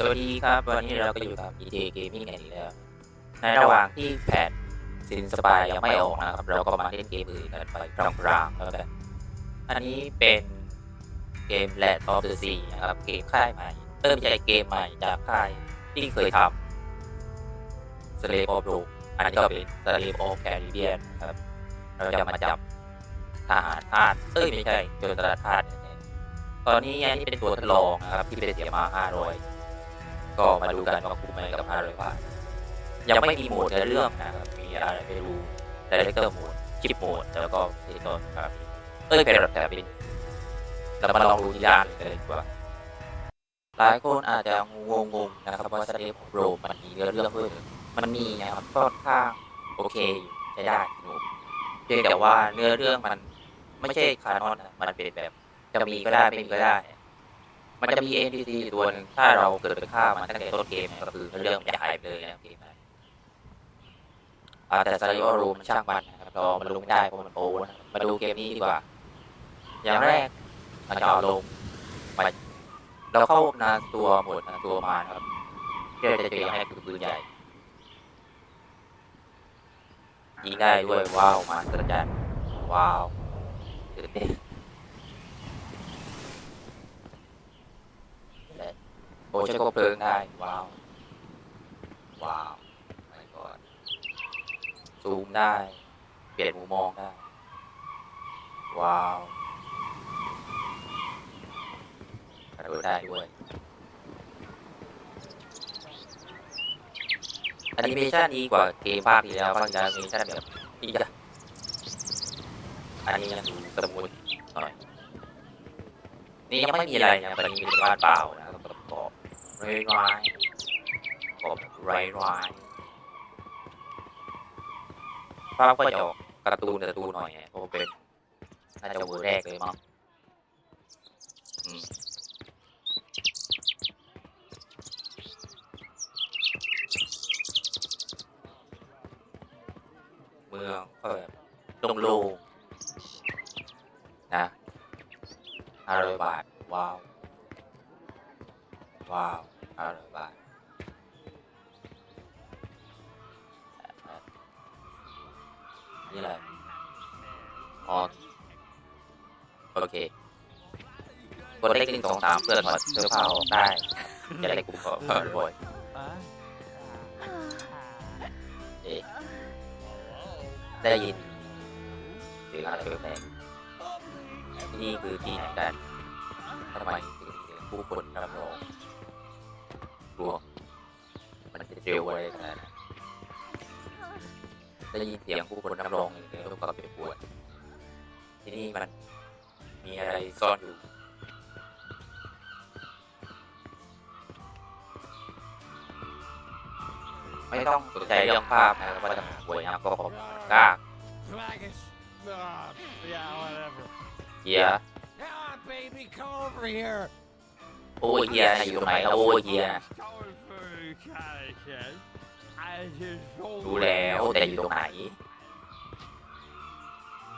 สวัสดีครับ วันนี้เราก็อยู่กับ EJ Gaming กันอีกแล้ว ในระหว่างที่แพทซินสปายยังไม่ออกนะครับ เราก็มาเล่นเกมอื่นกันไปกลางๆแล้วกัน อันนี้เป็นเกม Land of the Sea นะครับ เกมค่ายใหม่ เติมใจเกมใหม่จากค่ายที่เคยทำ Slave of Rome อันนี้ก็เป็น Slave of Caribbean นครับ เราจะมาจับทหารทาสเอ้ยไม่ใช่โจรสลัดทาสเนี่ยตอนนี้อันนี้เป็นตัวทดลองนะครับที่เป็นเสียมา 500 ก็มาดูกันว่าคุ้มไหมกับ500บาทยังไม่มีโหมดในเรื่องนะครับมีอะไรไม่รู้ดีเรคเตอร์โหมดชิปโหมดแล้วก็เทคโนครับเอ้ยเป็นแบบแต่เป็นเรามาลองดูที่ย่านเลยดีกว่าหลายคนอาจจะงงๆนะครับว่าสเตปโรมันมีเนื้อเรื่องด้วยมันมีนะครับค่อนข้างโอเคอยู่ใช้ได้สนุกเพียงแต่ว่าเนื้อเรื่องมันไม่ใช่คานอนนะมันเป็นแบบจะมีก็ได้ไม่มีก็ได้ มันจะมี NPC ตัวหนึ่งถ้าเราเกิดไปฆ่ามันตั้งแต่ต้นเกมเนี่ยก็คือเรื่องมันจะหายไปเลยนะเกมนั้นอ่าแต่ซาริโอรูมันช่างมันนะครับเรามันลงไม่ได้เพราะมันโปนะมาดูเกมนี้ดีกว่า อย่างแรกมันจะเอาลงไปเราเข้านาตัวหมดนาตัวมานะครับเพื่อจะเจอให้คือปืนใหญ่ยิงได้ด้วยว้าวมาสจันว้าวตื่นเต้นและโอ้ใช้กบเพลิงได้ ว้าว ว้าวไม่ก่อนซูมได้ เปลี่ยนมุมมองได้ ว้าวกระโดดได้ด้วยแอนิเมชันดีกว่าเกมภาคที่แล้วภาคที่แล้วแอนิเมชันแบบอีกอะอันนี้ยังดูสมุนหน่อย นี่ยังไม่มีอะไรนะตอนนี้มีแต่บ้านเปล่าะไรไรเกาะไรไรภาพก็จะออกการ์ตูนการ์ตูนหน่อยเพราะเป็นน่าจะเวอร์แรกเลยมั้งอืมเมืองก็แบบโล่งๆนะห้าร้อยบาท ว้าว ว้าว ห้าร้อยบาทนี่อะไรอ๋อโอเคกดเลขหนึ่งสองสามเพื่อถอดเสื้อผ้าออกได้จะได้กลุ่มขอเพิ่มบ่อยเอ๊ะได้ยินเสียงอะไรแปลกๆนี่คือที่ไหนกันทำไมถึงมีเสียงผู้คนรับรอง เร็วอะไรขนาดนั้นได้ยินเสียงผู้คนรับรองอย่างเดียวก็เป็นปวด ที่นี่มันมีอะไรซ่อนอยู่ไม่ต้องสนใจเรื่องภาพนะว่าจะป่วยนะก็ขอบกล้า Dragon. Oh, yeah, whatever. เฮีย Ah, baby, come over here. โอ้ยเฮียอยู่ตรงไหนแล้วโอ้ยเฮีย Going for a connection. I just told รู้แล้วแต่อยู่ตรงไหน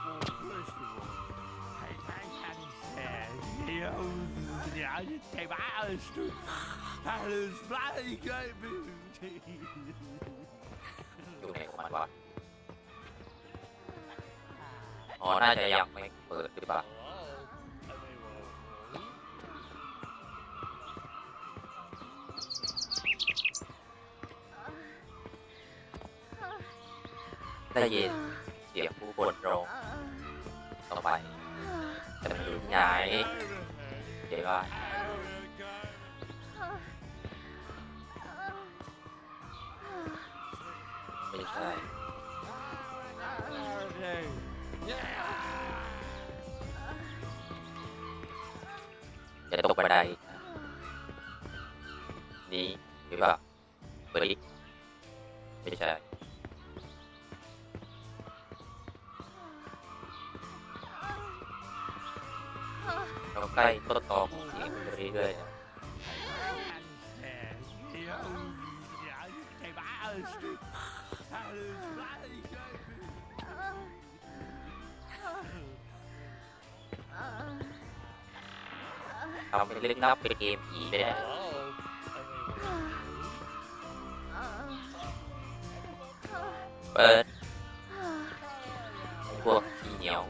Well, first of all, I I had said, you know, yeah, I just came out of the street. I was bloody good. อยู่ไหนของมันวะอ๋อ น่าจะยังไม่เปิดหรือเปล่า ได้ยินเสียงผู้คนร้องต่อไปแต่มันอยู่ที่ไหนเดี๋ยวว่าไม่ใช่จะตกบันไดนี้หรือเปล่าเปิดอีกไม่ใช่ เราใกล้ต้นตอของเสียงไปเรื่อยๆนะทำเป็นเล่นนับเป็นเกมผีไปได้เปิดพวกขี้เหนียว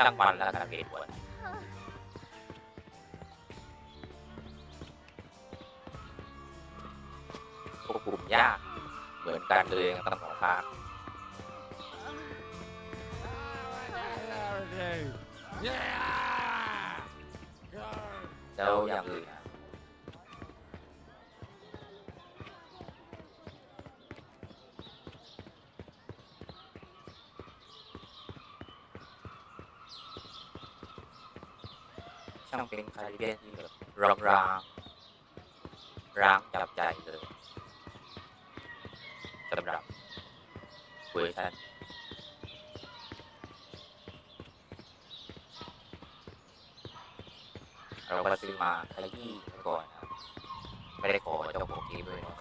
ช่างมันแล้วกันเวทวนควบคุมยาก เหมือนกันเลยทั้งสองภาค แล้วอย่างอื่น ช่างเป็นคาริเบียนที่แบบร้างร้างร้างจับใจเลยสำหรับเวอร์ชันเราก็ซื้อมาขยี้ก่อนนะครับไม่ได้ขอเจ้าของเกมด้วยนะ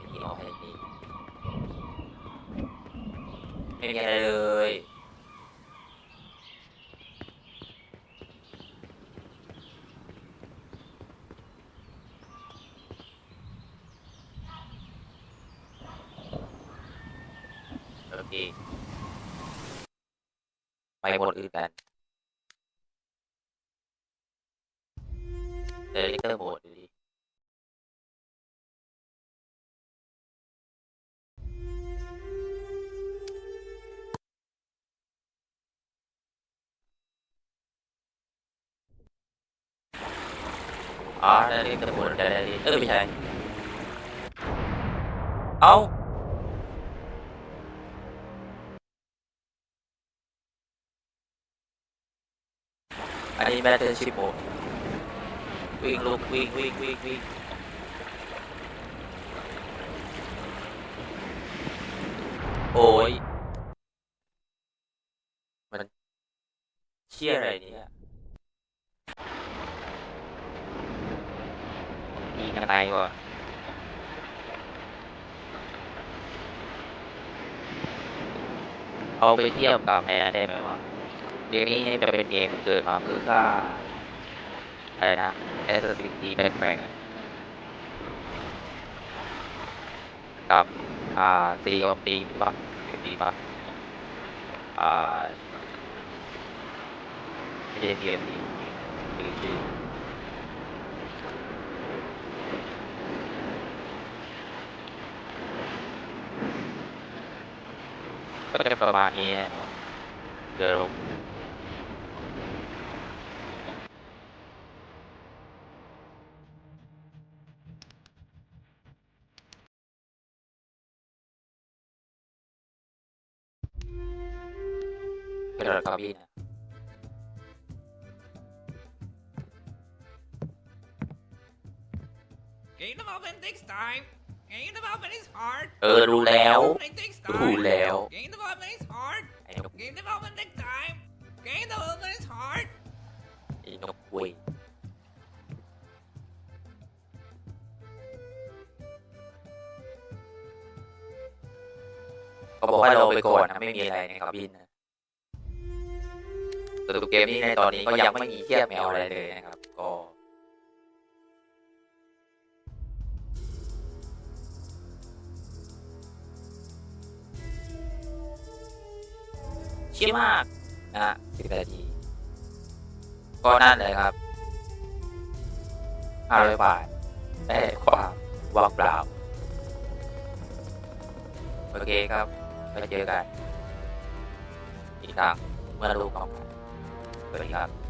ขยี้เอาให้ดีไม่มีอะไรเลย เคไปหมดอื่นกันเดลิเตอร์โหมดดูดิอ๋อเดลิเตอร์โหมดเดลิเออไม่ใช่ เอ้า อันนี้แบตเตอร์ชิปโหมดวิ่งลุกวิ่งวิ่งวิ่งวิ่งโอ้ย มันเชี่ยอะไรเนี่ยมีข้างในวะเอาไปเทียบกับแอร์ได้ไหมวะ เกมนี้จะเป็นเกมเกิดมาเพื่อฆ่าอะไรนะ SSD แปลกๆกับอ่าตีกับตีปะตีปะอ่าไม่ใช่เกมดีคือชื่อก็จะประมาณนี้เดี๋ยว เป็นอะไรครับพี่นะ Game development takes time. Game development is hard. เออรู้แล้ว It takes รู้ time. แล้ว Game development is hard. ไอ้นก Game development takes time. Game development is hard. ไอ้นกเว้ยเขาบอกให้เราไปก่อนนะ ไม่มีอะไรในครับบินนะ สรุปเกมนี้ในตอนนี้ก็ยังไม่มีเทียบแมวอะไรเลยนะครับ ก็เชี่ยมากนะสิบนาที ก็นั่นเลยครับห้าร้อยบาทได้ความว่างเปล่า โอเคครับ ไปเจอกัน อีกครั้งเมื่อรู้ความ สวัสดีครับ